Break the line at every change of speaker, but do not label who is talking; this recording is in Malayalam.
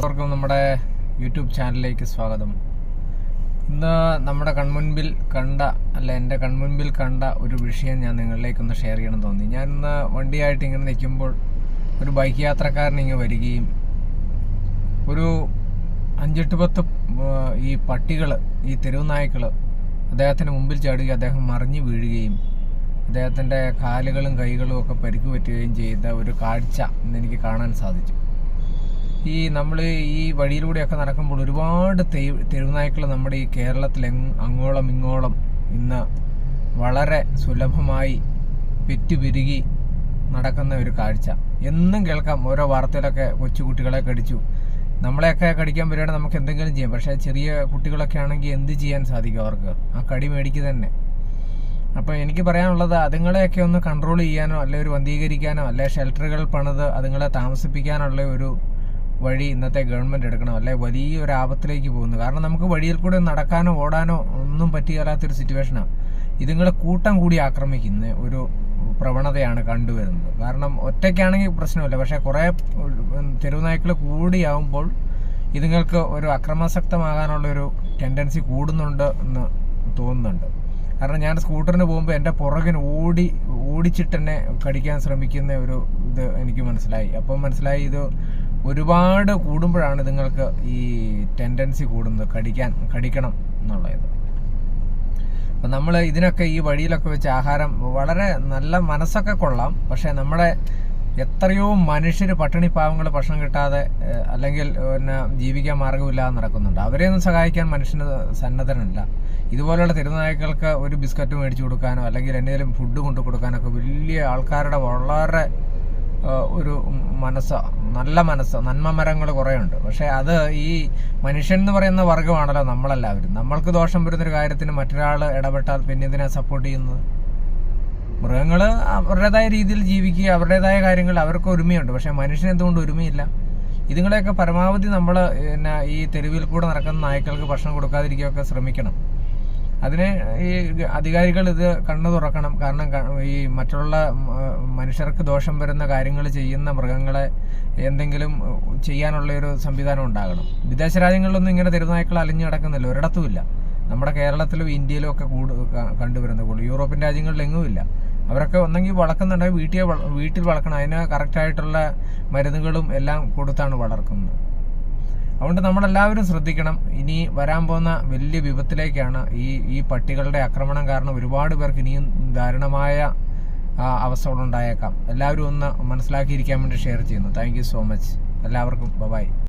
നമസ്കാരം നമ്മുടെ യൂട്യൂബ് ചാനലിലേക്ക് സ്വാഗതം. ഇന്ന് നമ്മുടെ കൺമുൻപിൽ കണ്ട അല്ല എന്റെ കൺമുൻപിൽ കണ്ട ഒരു വിഷയം ഞാൻ നിങ്ങളിലേക്കൊന്ന് ഷെയർ ചെയ്യണം തോന്നി. ഞാൻ ഇന്ന് വണ്ടിയായിട്ട് ഇങ്ങനെ നിൽക്കുമ്പോൾ ഒരു ബൈക്ക് യാത്രക്കാരൻ ഇങ്ങനെ വരികയും ഒരു അഞ്ചെട്ട് പത്ത് ഈ പട്ടികൾ ഈ തെരുവ് നായ്ക്കൾ അദ്ദേഹത്തിന് മുമ്പിൽ ചാടുകയും അദ്ദേഹം മറിഞ്ഞു വീഴുകയും അദ്ദേഹത്തിന്റെ കാലുകളും കൈകളും ഒക്കെ പരിക്ക് പറ്റുകയും ചെയ്ത ഒരു കാഴ്ച ഇന്ന് എനിക്ക് കാണാൻ സാധിച്ചു. ഈ നമ്മൾ ഈ വഴിയിലൂടെയൊക്കെ നടക്കുമ്പോൾ ഒരുപാട് തെരുവുനായ്ക്കൾ നമ്മുടെ ഈ കേരളത്തിൽ അങ്ങോളം ഇങ്ങോളം ഇന്ന് വളരെ സുലഭമായി പെറ്റുപെരുകി നടക്കുന്ന ഒരു കാഴ്ച. എന്നും കേൾക്കാം. ഓരോ വാർത്തയിലൊക്കെ കൊച്ചുകുട്ടികളെ കടിച്ചു നമ്മളെയൊക്കെ കടിക്കാൻ വരികയാണെങ്കിൽ നമുക്ക് എന്തെങ്കിലും ചെയ്യാം. പക്ഷേ ചെറിയ കുട്ടികളൊക്കെ ആണെങ്കിൽ എന്ത് ചെയ്യാൻ സാധിക്കും അവർക്ക്? ആ കടി മേടിക്ക് തന്നെ. അപ്പോൾ എനിക്ക് പറയാനുള്ളത് അതുങ്ങളെയൊക്കെ ഒന്ന് കൺട്രോൾ ചെയ്യാനോ അല്ലെ ഒരു വന്ധീകരിക്കാനോ അല്ലെ ഷെൽട്ടറുകൾ പണിത് അതുങ്ങളെ താമസിപ്പിക്കാനുള്ള ഒരു വഴി ഇന്നത്തെ ഗവൺമെന്റ് എടുക്കണം. അല്ലെ? വലിയൊരു ആപത്തിലേക്ക് പോകുന്നു. കാരണം നമുക്ക് വഴിയിൽ കൂടെ നടക്കാനോ ഓടാനോ ഒന്നും പറ്റിയാലാത്തൊരു സിറ്റുവേഷനാണ് ഇതുങ്ങളെ കൂട്ടം കൂടി ആക്രമിക്കുന്ന ഒരു പ്രവണതയാണ് കണ്ടുവരുന്നത്. കാരണം ഒറ്റയ്ക്കാണെങ്കിൽ പ്രശ്നമില്ല. പക്ഷേ കുറേ തെരുവുനായ്ക്കൾ കൂടിയാവുമ്പോൾ ഇതുങ്ങൾക്ക് ഒരു അക്രമാസക്തമാകാനുള്ള ഒരു ടെൻഡൻസി കൂടുന്നുണ്ട് എന്ന് തോന്നുന്നുണ്ട്. കാരണം ഞാൻ സ്കൂട്ടറിന് പോകുമ്പോൾ എന്റെ പുറകിന് ഓടി ഓടിച്ചിട്ട് തന്നെ കടിക്കാൻ ശ്രമിക്കുന്ന ഒരു ഇത് എനിക്ക് മനസ്സിലായി. അപ്പം മനസ്സിലായി ഇത് ഒരുപാട് കൂടുമ്പോഴാണ് നിങ്ങൾക്ക് ഈ ടെൻഡൻസി കൂടുന്നത്. കടിക്കാൻ കടിക്കണം എന്നുള്ളത്. അപ്പം നമ്മൾ ഇതിനൊക്കെ ഈ വഴിയിലൊക്കെ വെച്ച് ആഹാരം വളരെ നല്ല മനസ്സൊക്കെ കൊള്ളാം. പക്ഷേ നമ്മുടെ എത്രയോ മനുഷ്യർ പട്ടിണി പാവങ്ങൾ ഭക്ഷണം കിട്ടാതെ അല്ലെങ്കിൽ പിന്നെ ജീവിക്കാൻ മാർഗമില്ലാതെ നടക്കുന്നുണ്ട്. അവരെ ഒന്നും സഹായിക്കാൻ മനുഷ്യന് സന്നദ്ധനല്ല ഇതുപോലെയുള്ള തിരുനായ്ക്കൾക്ക് ഒരു ബിസ്ക്കറ്റ് മേടിച്ചു കൊടുക്കാനോ അല്ലെങ്കിൽ എന്തെങ്കിലും ഫുഡ് കൊണ്ടു കൊടുക്കാനോ ഒക്കെ വലിയ ആൾക്കാരുടെ വളരെ ഒരു മനസ്സ് നല്ല മനസ്സ് നന്മ മരങ്ങൾ കുറേ ഉണ്ട് പക്ഷേ അത് ഈ മനുഷ്യൻ എന്ന് പറയുന്ന വർഗമാണല്ലോ നമ്മളെല്ലാവരും. നമ്മൾക്ക് ദോഷം വരുന്നൊരു കാര്യത്തിന് മറ്റൊരാൾ ഇടപെട്ടാൽ പിന്നെ ഇതിനെ സപ്പോർട്ട് ചെയ്യുന്നത്? മൃഗങ്ങൾ അവരുടേതായ രീതിയിൽ ജീവിക്കുക അവരുടേതായ കാര്യങ്ങൾ അവർക്ക് ഒരുമയുണ്ട്. പക്ഷേ മനുഷ്യൻ എന്തുകൊണ്ട് ഒരുമയില്ല? ഇതുങ്ങളെയൊക്കെ പരമാവധി നമ്മൾ പിന്നെ ഈ തെരുവിൽ കൂടെ നടക്കുന്ന നായ്ക്കൾക്ക് ഭക്ഷണം കൊടുക്കാതിരിക്കുകയൊക്കെ ശ്രമിക്കണം. അതിന് ഈ അധികാരികൾ ഇത് കണ്ണു തുറക്കണം. കാരണം ഈ മറ്റുള്ള മനുഷ്യർക്ക് ദോഷം വരുന്ന കാര്യങ്ങൾ ചെയ്യുന്ന മൃഗങ്ങളെ എന്തെങ്കിലും ചെയ്യാനുള്ള ഒരു സംവിധാനം ഉണ്ടാകണം. വിദേശ രാജ്യങ്ങളിലൊന്നും ഇങ്ങനെ തെരുവുനായ്ക്കൾ അലിഞ്ഞു കിടക്കുന്നില്ല. ഒരിടത്തുമില്ല നമ്മുടെ കേരളത്തിലും ഇന്ത്യയിലും ഒക്കെ കൂടു കണ്ടുവരുന്ന കണ്ടുവരുന്നത് കൂടുതൽ. യൂറോപ്യൻ രാജ്യങ്ങളിലെങ്ങും ഇല്ല. അവരൊക്കെ ഒന്നെങ്കിൽ വളർക്കുന്നുണ്ടെങ്കിൽ വീട്ടിൽ വീട്ടിൽ വളർക്കണം അതിന് കറക്റ്റായിട്ടുള്ള മരുന്നുകളും എല്ലാം കൊടുത്താണ് വളർക്കുന്നത് അതുകൊണ്ട് നമ്മളെല്ലാവരും ശ്രദ്ധിക്കണം. ഇനി വരാൻ പോകുന്ന വലിയ വിപത്തിലേക്കാണ് ഈ ഈ പട്ടികളുടെ ആക്രമണം കാരണം ഒരുപാട് പേർക്ക് ഇനിയും ദാരുണമായ അവസ്ഥകളുണ്ടായേക്കാം. എല്ലാവരും ഒന്ന് മനസ്സിലാക്കിയിരിക്കാൻ വേണ്ടി ഷെയർ ചെയ്യുന്നു. താങ്ക് സോ മച്ച് എല്ലാവർക്കും ബൈ